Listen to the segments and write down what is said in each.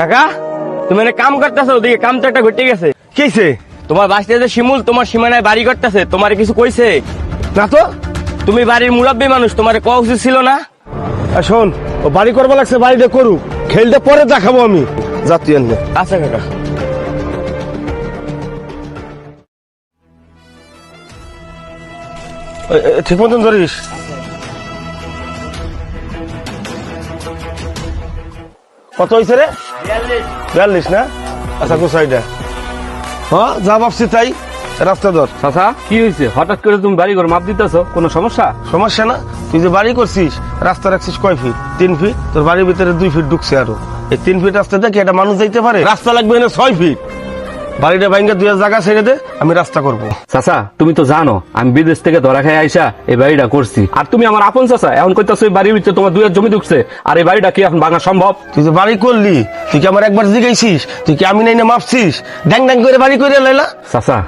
কাকা তুমি মানে কাম করতেছো ওদিকে কাম তো একটা ঘটে গেছে। কিছে? তোমার বাসতে যে শিমুল তোমার সীমানায় বাড়ি করতেছে তোমার কিছু কইছে? না তো। তুমি বাড়ির মুরব্বী মানুষ তোমার কোয়া উচিত ছিল না? আর শোন ও বাড়ি করবা লাগছে বাড়িটা করুক। খেলতে পরে দেখাবো আমি। আনলে আচ্ছা কাকা। ঠিক মতন ধরিস। কত হয়েছে রে? বিয়াল্লিশ না? আচ্ছা কোথায়টা হ্যাঁ যা ভাবছি তাই রাস্তা ধর। চাচা কি হয়েছে হঠাৎ করে তুমি বাড়ি ঘর মাপ দিতেছ? কোনো সমস্যা? সমস্যা না তুই যে বাড়ি করছিস রাস্তা রাখছিস কয় ফিট? তিন ফিট? তোর বাড়ির ভিতরে দুই ফিট ঢুকছে আরও। এই তিন ফিট রাস্তা দেখে একটা মানুষ যাইতে পারে? রাস্তা লাগবে না ছয় ফিট। বাড়িটা ভাঙ্গে দুই জায়গা ছেড়ে দে আমি রাস্তা করব। চাচা তুমি তো জানো আমি বিদেশ থেকে ধরা খাই আইসা এই বাড়িটা করছি। আর তুমি আমার আপন চাচা এখন কইতাছো এই বাড়ির ভিতরে তোমার দুয়ের জমি ঢুকছে আর এই বাড়িটা কি এখন ভাঙা সম্ভব? তুই তো বাড়ি করলি তুই কি আমার একবার জিগাইছিস? তুই কি আমি নাই না মাপছিস? ড্যাং ড্যাং করে বাড়ি করে লাইলা? চাচা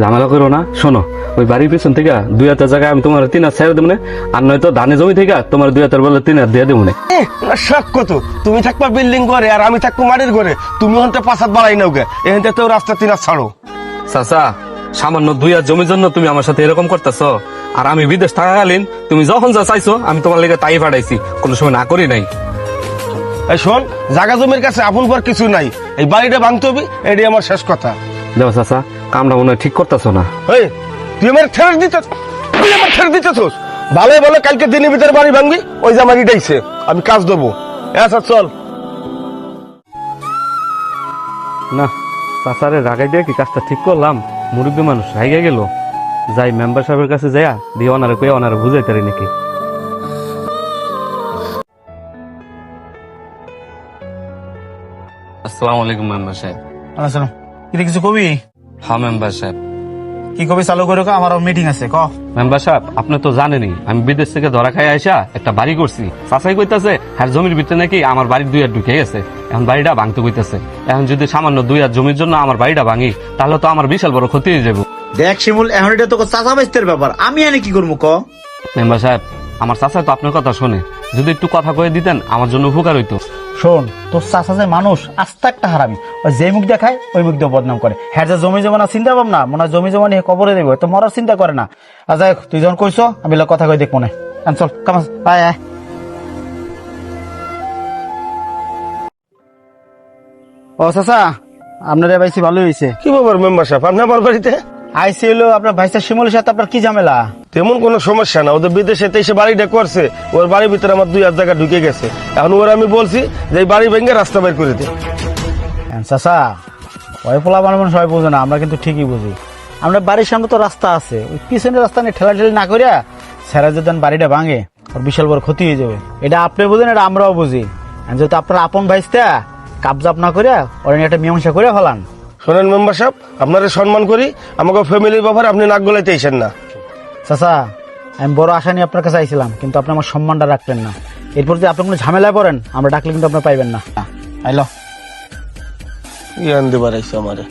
ঝামেলা করো না শোনো ওই বাড়ির পিছন থেকে দুই হাজার জায়গায় আমি তোমার তিন হাজার ছেড়ে দেবো না আর নয়তো ধানে জমি থেকে তোমার দুই হাজার বলে তিন হাজার দিয়ে দেবো না। শখ কত? তুমি থাকবা বিল্ডিং করে আর আমি থাকব মাটির ঘরে। তুমি হন্তে পাঁচ হাত বাড়াই নাও গে এখানতে তো রাস্তা তিন ছাড়ো। চাচা সামান্য দুই হাজার জমির জন্য তুমি আমার সাথে এরকম করতেছো আর আমি বিদেশ থাকাকালীন তুমি যখন যা চাইছো আমি তোমার লেগে তাই পাঠাইছি কোনো সময় না করি নাই। এই শোন জাগা জমির কাছে আপন পর কিছু নাই। এই বাড়িটা ভাঙতে হবে এটাই আমার শেষ কথা। দেখো চাচা কামটা মনে হয় ঠিক করতেছো না। এই তুই আমার ঠের দিতে তুই আমার ঠের দিতেছোস। ভালোই ভালো কালকে দিনের ভিতরে বাড়ি ভাঙবি ওই যে আমার ইটাইছে আমি কাজ দেবো। আচ্ছা চল। না চাচারে রাগাই দিয়ে কি কাজটা ঠিক করলাম? মুরব্বী মানুষ রাইগে গেল। যাই মেম্বার সাহেবের কাছে যাইয়া দিয়ে ওনারে কয়ে ওনারে বুঝাই তারি নাকি। আসসালামু আলাইকুম মেম্বার সাহেব। আসসালাম। কিছু কবি? হ্যাঁ মেম্বার সাহেব। কি কবি চালু করে কো, আমার মিটিং আছে ক। মেম্বার সাহেব আপনি তো জানেনই আমি বিদেশ থেকে ধরা খাই আইসা একটা বাড়ি করছি। চাচাই কইতাছে হ্যাঁ জমির ভিতরে নাকি আমার বাড়ির দুই হাত ঢুকে গেছে। এখন বাড়িটা ভাঙতে কইতাছে। এখন যদি সামান্য দুই হাত জমির জন্য আমার বাড়িটা ভাঙি তাহলে তো আমার বিশাল বড় ক্ষতি হয়ে যাবে দেখ শিমুল এখন এটা তো চাচা বাইস্তের ব্যাপার। আমি এনে কি করব ক? মেম্বার সাহেব আমার চাচা তো আপনার কথা শোনে। যদি একটু কথা কয়ে দিতেন আমার জন্য উপকার হইতো। শোন, তোর চাচা যে মানুষ, আস্তে একটা হারামি। ওই যে মুখ দেখায়, ওই মুখ দিয়ে বদনাম করে। হ্যাঁ যে জমি জমা চিন্তা ভাবনা, মনে হয় জমি জমা নিয়ে কবরে দেবে, তো মরার চিন্তা করে না। আর যাই তুই যখন কইছো, আমি কথা কই দেখব না আন চল কামাস আয় আয়। ও চাচা, আপনার বাইসি ভালো হয়েছে কি ব্যাপার, মেম্বার সাহেব? আপনি আমার বাড়িতে? আইসি হলো আপনার ভাইসা শিমুলের সাথে আপনার কি ঝামেলা? তেমন কোনো সমস্যা না। ওদের বিদেশে এসে বাড়িটা করছে। ওর বাড়ির ভিতরে আমার দুই হাত জায়গা ঢুকে গেছে। এখন ওর আমি বলছি যে এই বাড়ি ভেঙে রাস্তা বের করে দে। চাচা ওই পোলা মানুষ সবাই বুঝে না আমরা কিন্তু ঠিকই বুঝি। আমরা বাড়ির সামনে তো রাস্তা আছে। ওই পিছনের রাস্তা নিয়ে ঠেলা ঠেলি না করিয়া সেরা যদি বাড়িটা ভাঙে ওর বিশাল বড় ক্ষতি হয়ে যাবে। এটা আপনি বুঝেন এটা আমরাও বুঝি। যদি আপনার আপন ভাইসটা কাবজাপ না করিয়া ওরা একটা মীমাংসা করিয়া ফেলান। শোনেন মেম্বার সাহেব আপনারা সম্মান করি আমাকে ফ্যামিলির ব্যাপারে আপনি নাক গলাইতে আইসেন না। চাচা আমি বড় আশা নিয়ে আপনার কাছে আইছিলাম কিন্তু আপনি আমার সম্মানটা রাখলেন না। এরপর যদি আপনি কোনো ঝামেলায় পড়েন আমরা ডাকলে কিন্তু আপনি পাইবেন না। আইলো। কি আনতে পারাইছে আমারে?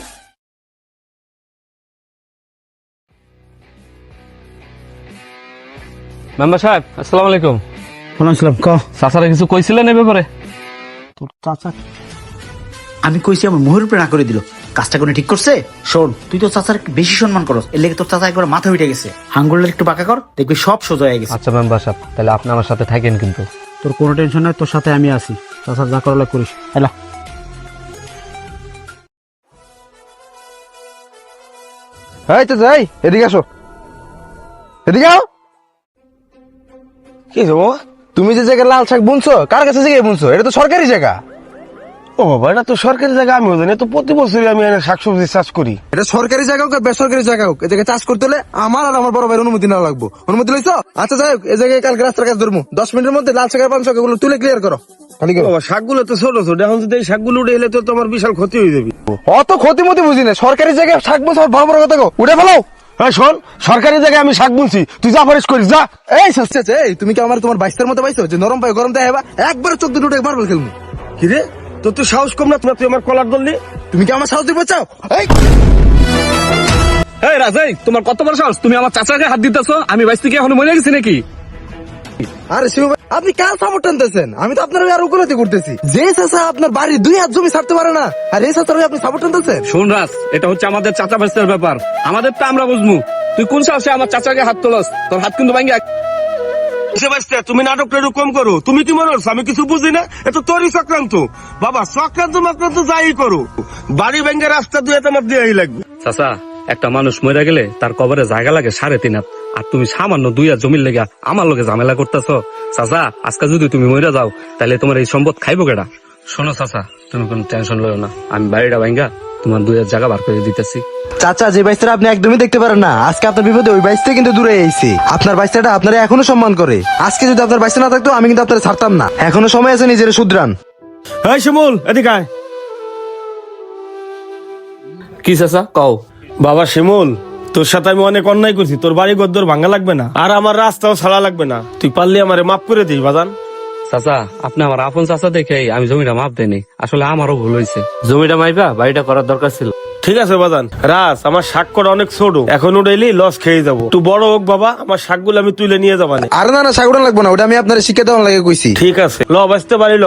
মেম্বার সাহেব আসসালামু আলাইকুম। শুনছিলাম ক? চাচারা কিছু কইছিলেন এই ব্যাপারে? তোর চাচা আমি কইছি আমার মোহর উপরে না করে দিল। কাজটা করে ঠিক করছে? শোন। তুই তো চাচার বেশি সম্মান করস। এর লেগে তোর চাচা একবার মাথা উঠে গেছে। হাঙ্গুলের একটু বাঁকা কর দেখবি সব সোজা হয়ে গেছে। আচ্ছা মেম্বার সাহেব তাহলে আপনি আমার সাথে থাকেন কিন্তু। তোর কোনো টেনশন নাই তোর সাথে আমি আছি। চাচা যা করলে করিস। এলা। এই তো যাই এদিকে আসো। এদিকে আও। কি বাবা তুমি যে জায়গায় লাল শাক বুনছো কার কাছে জায়গায় বুনছো? এটা তো সরকারি জায়গা। ও বাবা এটা তো সরকারি জায়গা জানি। তো প্রতি বছরই আমি শাকসবজি চাষ করি। এটা সরকারি জায়গা হোক আর বেসরকারি জায়গা হোক চাষ করতে হলে আমার আর আমার বড় ভাইয়ের অনুমতি নেওয়া লাগবো। অনুমতি লইছো? আচ্ছা যাই হোক এ জায়গায় কালকে রাস্তার কাজ ধরবো দশ মিনিটের মধ্যে লাল শাকের পাঁচ শাক এগুলো তুলে ক্লিয়ার করো। শাকগুলো তো ছোট ছোট। এখন যদি এই শাকগুলো উঠে এলে তো তোমার বিশাল ক্ষতি হয়ে যাবে। অত ক্ষতি মতি বুঝি না। সরকারি জায়গায় শাক আর বড় বড় কথা উঠে ফেলো। হ্যাঁ শোন সরকারি জায়গায় আমি শাক বুনছি। তুই যা পারিস করিস যা। এই সস্তে তুমি কি আমার তোমার বাইশটার মতো পাইছো? যে নরম পাই গরম দেয় একবার চোখ দুটো মার্বেল খেলব কি রে? তো সাহস কম না তুই আমার কলার ধরলি তুমি কি আমার সাহস দিতে চাও? এই! এই রাজাই তোমার কত বড় সাহস? তুমি আমার চাচাকে হাত দিতেছো আমি বাইশ থেকে এখন মরে গেছি নাকি? আরে শিবু ভাই আপনি কার সাপোর্ট টানতেছেন? আমি তো আপনার আর উকুলতি করতেছি। যে চাচা আপনার বাড়ি দুই হাত জমি ছাড়তে পারে না আর এই চাচার আপনি সাপোর্ট টানতেছেন? শোন রাস এটা হচ্ছে আমাদের চাচা বাস্তার ব্যাপার। আমাদের তো আমরা বুঝব তুই কোন সাহসে আমার চাচাকে হাত তোলস? তোর হাত কিন্তু ভাঙ্গি তুমি করো। তুমি কি মনে আমি কিছু বুঝি না? এটা তোরই চক্রান্ত। বাবা, চক্রান্ত যাই করো। বাড়ি ভেঙে রাস্তা দুয়ে তোমার লাগবে। চাচা, একটা মানুষ মরে গেলে তার কবরে জায়গা লাগে সাড়ে তিন হাত। আর তুমি সামান্য দুই হাত জমির লেগে আমার লোকে ঝামেলা করতেছ। চাচা, আজকে যদি তুমি মরে যাও, তাহলে তোমার এই সম্পদ খাইবো কেডা? শোনো চাচা, তুমি কোনো টেনশন লও না। আমি বাড়িটা ভাঙ্গা তোমার দুই জায়গা বার করে দিতেছি। চাচা যে বাইসটা আপনি একদমই দেখতে পারেন না আজকে আপনার বিপদে ওই বাইসটা কিন্তু দূরে আইছে। আপনার বাইসটা আপনারা এখনও সম্মান করে। আজকে যদি আপনার বাইসটা না থাকতো আমি কিন্তু আপনার ছাড়তাম না। এখনও সময় আছে নিজের শুধরান। হ্যাঁ শিমুল এদিকে আয়। কি চাচা কও? বাবা শিমুল তোর সাথে আমি অনেক অন্যায় করছি তোর বাড়ি গদ্দর ভাঙা লাগবে না। আর আমার রাস্তাও ছাড়া লাগবে না। তুই পারলে আমারে মাফ করে দিস বাজান। চাচা আপনি আমার আপন চাচা দেখে আমি জমিটা মাপ দেনি আসলে আমারও ভুল হয়েছে। জমিটা মাইবা বাড়িটা করার দরকার ছিল। ঠিক আছে বাজান। রাজ আমার শাক করা অনেক ছোট। এখন উঠেলি লস খেয়ে যাব। তু বড় হোক বাবা আমার শাকগুলো আমি তুলে নিয়ে যাবা আরে না না শাক উড়ান লাগবো না ওটা আমি আপনার শিখে দেওয়া লাগে কইছি। ঠিক আছে। ল বাঁচতে পারি ল।